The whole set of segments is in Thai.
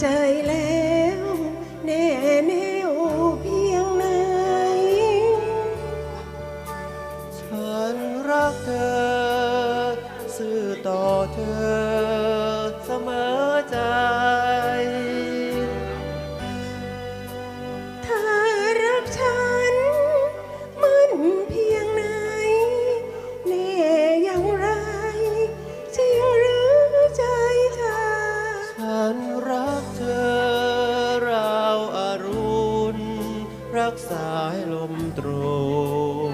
ใจแล้วแน่แน่วเพียงไหน ฉันรักเธอ ซื่อต่อเธอเสมอใจ กสายลมตรง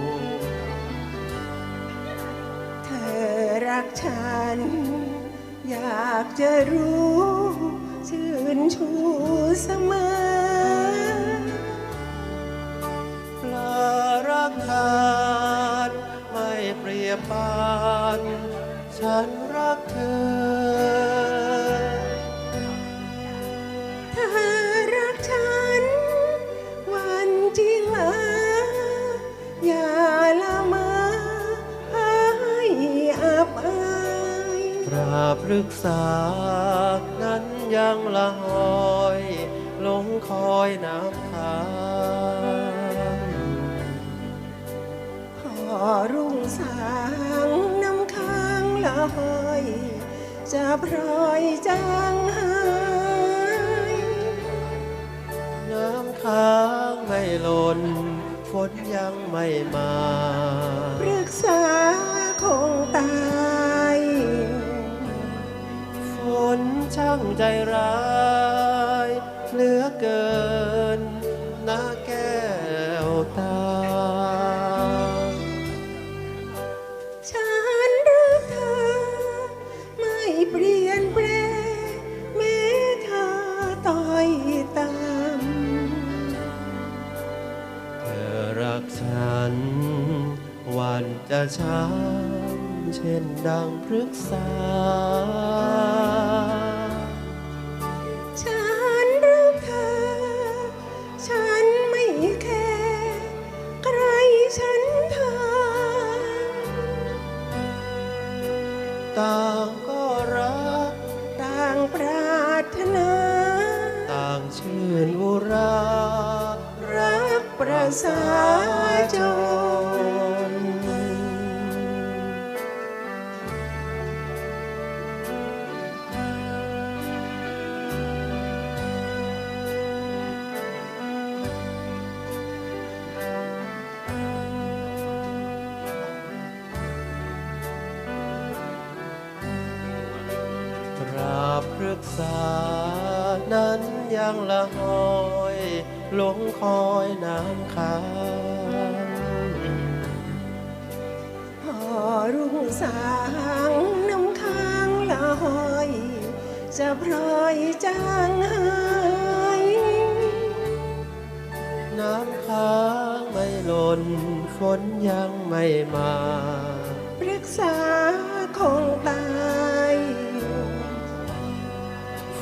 เธอรักฉัน อยากจะรู้ชื่นชูเสมอปลารักทานไม่เปรียบปานฉันาบปรึกษา นั้นยังละหอย ลงคอยน้ำค้างพอรุ่งสางน้ำค้างละหอย จะพรอยจางหาย น้ำค้างไม่หล่นฝนยังไม่มา ปรึกษาคงตา ช่างใจร้ายเหลือเกินนาแก้วตา ฉันรักเธอ ไม่เปลี่ยนแปลงแม้เธอต่อยตามเธอรักฉัน วันจะช้ำเช่นดังพฤกษา สาจนตราบพฤกษานั้นยังละหอย หลงคอยน้ำค้างพอรุ่งสางน้ำค้างละหอย จะพลอยจางหายน้ำค้างไม่หล่นฝนยังไม่มาปรึกษาคงตาย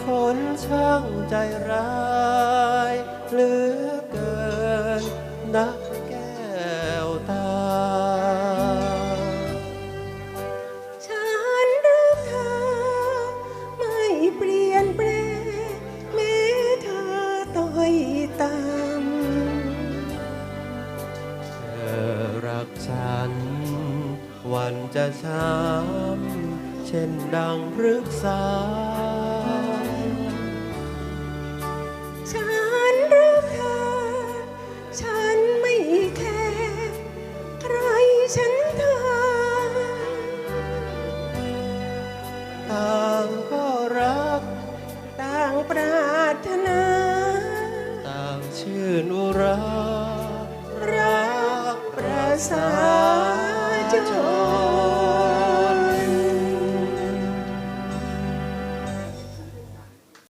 ฝนช่างใจร้าย เหลือเกินนักแก้วตา ฉันรักเธอไม่เปลี่ยนแปลงแม้เธอต่อยตามเธอรักฉัน วันจะช้ำเช่นดังพฤกษา ต่างก็รัก ต่างปรารถนา ต่างชื่นอุรารักประสา